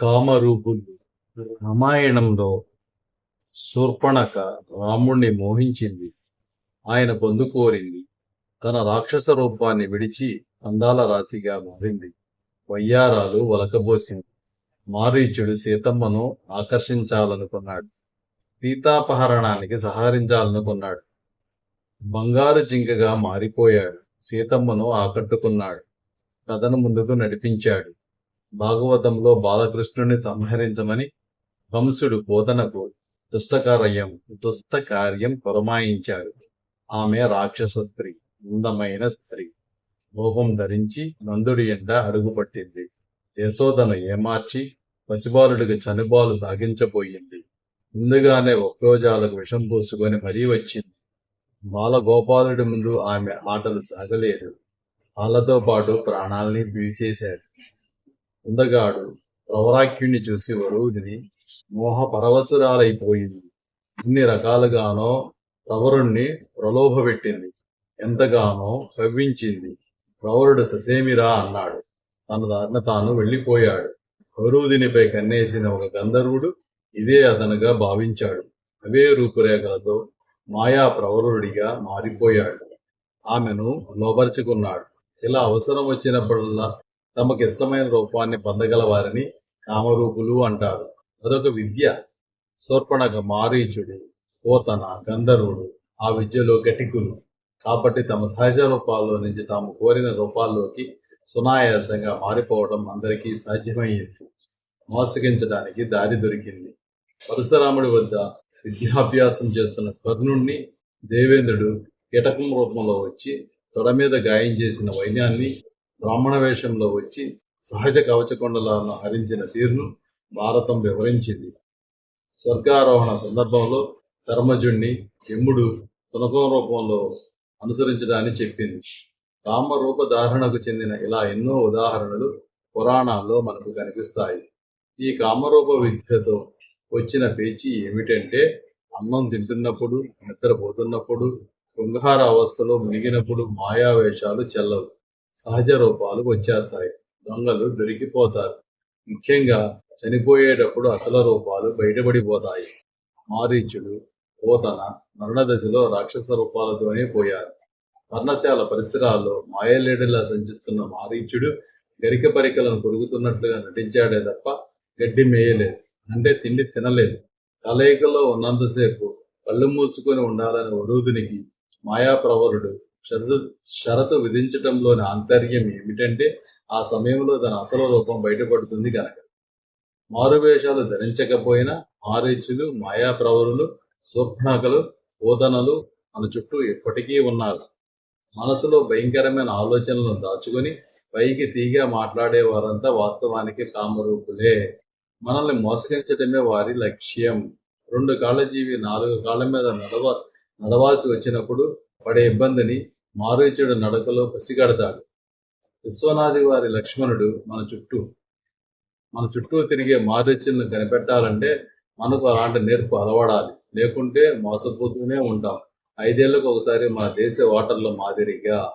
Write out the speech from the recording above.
కామరూపులు రామాయణంలో శూర్పణక రాముణ్ణి మోహించింది. ఆయన పొందుకోరింది తన రాక్షస రూపాన్ని విడిచి అందాల రాశిగా మారింది. వయ్యారాలు వలకబోసింది. మారీచుడు సీతమ్మను ఆకర్షించాలనుకున్నాడు. సీతాపహరణానికి సహకరించాలనుకున్నాడు. బంగారు జింకగా మారిపోయాడు. సీతమ్మను ఆకట్టుకున్నాడు. కథను ముందుకు నడిపించాడు. భాగవతంలో బాలకృష్ణుని సంహరించమని కంసుడు బోధనకు దుష్టకార్యం దుష్టకార్యం పురమాయించారు. ఆమె రాక్షస స్త్రీ అందమైన స్త్రీ. మోహం ధరించి నందుడి ఎండ అడుగుపట్టింది. యశోదను ఏమార్చి పసిబాలుడికి చనుబాలు తాగించబోయింది ముందుగానే ఒక్రోజాలకు విషం పూసుకొని మరీ వచ్చింది. బాలగోపాలుడి ముందు ఆమె ఆటలు సాగలేదు. వాళ్ళతో పాటు ప్రాణాల్ని పీల్చేశాడు. ఉండగాడు ప్రవరాఖ్యుణ్ణి చూసి వరువుని మోహ పరవశురాలైపోయింది ఇన్ని రకాలుగానో ప్రవరుణ్ణి ప్రలోభపెట్టింది. ఎంతగానో కవ్వించింది. ప్రవరుడు ససేమిరా అన్నాడు. తన దారిన తాను వెళ్ళిపోయాడు. వరువుదినిపై కన్నేసిన ఒక గంధర్వుడు ఇదే అతనుగా భావించాడు. అవే రూపురేఖలతో మాయా ప్రవరుడిగా మారిపోయాడు. ఆమెను లోపరుచుకున్నాడు. ఇలా అవసరం వచ్చినప్పుడల్లా తమకు ఇష్టమైన రూపాన్ని పొందగల వారిని కామరూపులు అంటారు. అదొక విద్య. శూర్పణక మారీచుడు పోతన గంధర్వుడు ఆ విద్యలో గటికులు కాబట్టి తమ సహజ రూపాల్లో నుంచి తాము కోరిన రూపాల్లోకి సునాయాసంగా మారిపోవడం అందరికీ సాధ్యమయ్యింది. మోసగించడానికి దారి దొరికింది. పరశురాముడి వద్ద విద్యాభ్యాసం చేస్తున్న కర్ణుణ్ణి దేవేంద్రుడు కీటకం రూపంలో వచ్చి తొడ మీద గాయం చేసిన వైద్యాన్ని బ్రాహ్మణ వేషంలో వచ్చి సహజ కవచకొండలను హరించిన తీరును భారతం వివరించింది. స్వర్గారోహణ సందర్భంలో ధర్మజుణ్ణి యముడు తునకం రూపంలో అనుసరించడాన్ని చెప్పింది. కామరూప ధారణకు చెందిన ఇలా ఎన్నో ఉదాహరణలు పురాణాల్లో మనకు కనిపిస్తాయి. ఈ కామరూప విద్యతో వచ్చిన పేచి ఏమిటంటే అన్నం తింటున్నప్పుడు నిద్రపోతున్నప్పుడు శృంగార అవస్థలో మునిగినప్పుడు మాయావేషాలు చెల్లవు. సహజ రూపాలు వచ్చేస్తాయి. దొంగలు దొరికిపోతారు. ముఖ్యంగా చనిపోయేటప్పుడు అసల రూపాలు బయటపడిపోతాయి. మారీచుడు పోతన మరణదశలో రాక్షస రూపాలతోనే పోయారు పర్ణశాల పరిసరాల్లో మాయలేడిలా సంచిస్తున్న మారీచుడు గరిక పరికలను పొరుగుతున్నట్లుగా నటించాడే తప్ప గడ్డి మేయలేదు. అంటే తిండి తినలేదు. కలయికలో ఉన్నంతసేపు కళ్ళు మూసుకొని ఉండాలని వరుదునికి మాయాప్రవరుడు షరతు షరతు విధించటంలోని ఆంతర్యం ఏమిటంటే ఆ సమయంలో తన అసలు రూపం బయటపడుతుంది కనుక మారువేషాలు ధరించకపోయినా మారీచులు మాయాప్రవరులు స్వప్నకలు ఓదనలు మన చుట్టూ ఎప్పటికీ ఉన్నారు. మనసులో భయంకరమైన ఆలోచనలను దాచుకొని పైకి తీగా మాట్లాడే వారంతా వాస్తవానికి కామరూపులే. మనల్ని మోసగించడమే వారి లక్ష్యం. రెండు కాళ్ళ జీవి నాలుగు కాళ్ళ మీద నడవ నడవాల్సి వచ్చినప్పుడు పడే ఇబ్బందిని మారీచుడు నడకలో పసిగడతాడు. విశ్వనాథి వారి లక్ష్మణుడు మన చుట్టూ. మన చుట్టూ తిరిగే మారీచులను కనిపెట్టాలంటే మనకు అలాంటి నేర్పు అలవడాలి. లేకుంటే మోసపోతూనే ఉంటాం. ఐదేళ్ళకు ఒకసారి మన దేశ ఓటర్ల మాదిరిగా.